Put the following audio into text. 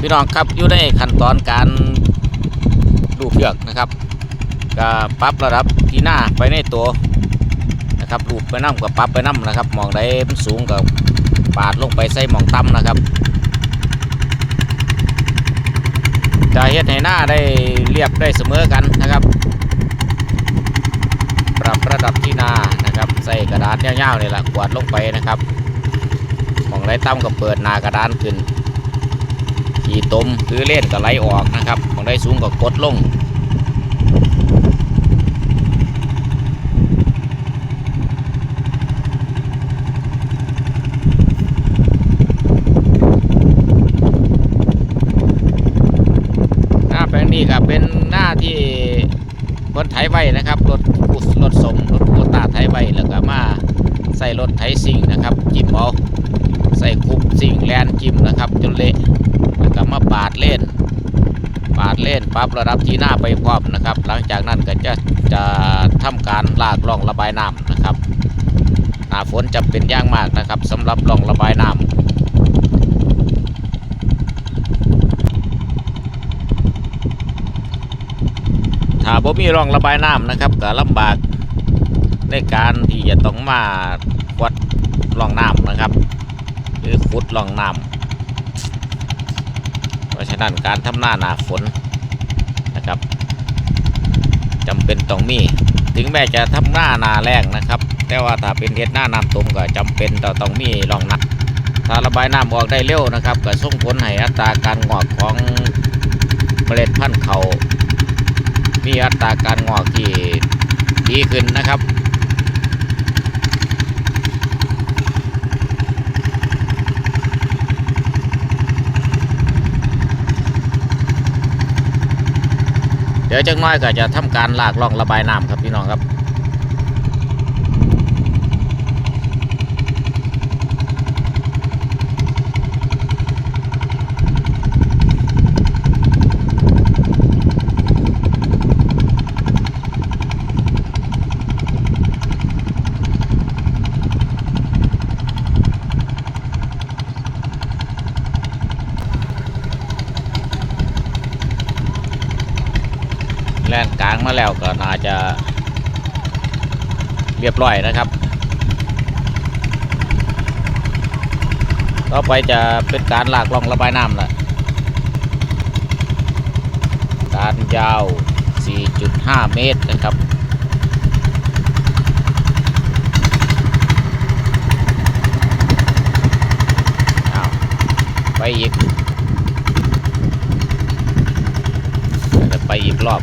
พี่น้องครับอยู่ในขั้นตอนการดูเพือกนะครับก็ปรับระดับที่หน้าไปในตัวนะครับรูไปน้ำกับปรับไปน้ำนะครับมองได้มันสูงกับปาดลงไปใส่มองต่ำนะครับจะเฮ็ดให้หน้าได้เรียบได้เสมอกันนะครับ ปรับระดับที่หน้านะครับใส่กระดานยวๆนี่แหละกวาดลงไปนะครับมองได้ต่ำก็เปิดหน้ากระดานขึ้น ขี่ตมคือเล่นก็ไหลออกนะครับมองได้สูงก็กดลงหน้าแปลงนี้ก็เป็นหน้าที่คนไถไว้นะครับรถกุรถสมรถโคตาไถไว้แล้วก็มาใส่รถไถซิ่งนะครับ จิ้มเอาใส่คุบซิ่งแลนจิ้มนะครับ จนเละ แล้วก็มาปาดเล่น ปาดเล่นปรับระดับที่หน้าไปพร้อมนะครับ หลังจากนั้นก็จะจะทำการลากล่องระบายน้ำนะครับหน้าฝนจะเป็นย่างมากนะครับสำหรับล่องระบายน้ำถ้าบ่มีร่องระบายน้ำนะครับก็ลำบากในการที่จะต้องมาวัดร่องน้ำนะครับ หรือขุดร่องน้ำ ราะฉะนั้นการทำหน้าหนาฝนนะครับจำเป็นต้องมี ถึงแม้จะทำหน้าหนาแรงนะครับ แต่ว่าถ้าเป็นเฮ็ดหน้าน้ำตมก็จำเป็นต้องต้องมีรองน้ำถ้าระบายน้ำออกได้เร็วนะครับ ก็ส่งผลให้อัตราการงอกของเมล็ดพันธุ์เขามีอัตราการงอกที่ดีขึ้นนะครับ เดี๋ยวจักหน้อยก็จะทำการลากล่องระบายน้ำครับพี่น้องครับ แล่นกลางมาแล้วก็น่าจะเรียบร้อยนะครับ ต่อไปจะเป็นการลากล่องระบายน้ำละการยาว 4.5 เมตรนะครับอ้าไปอีก ไปอีกรอบ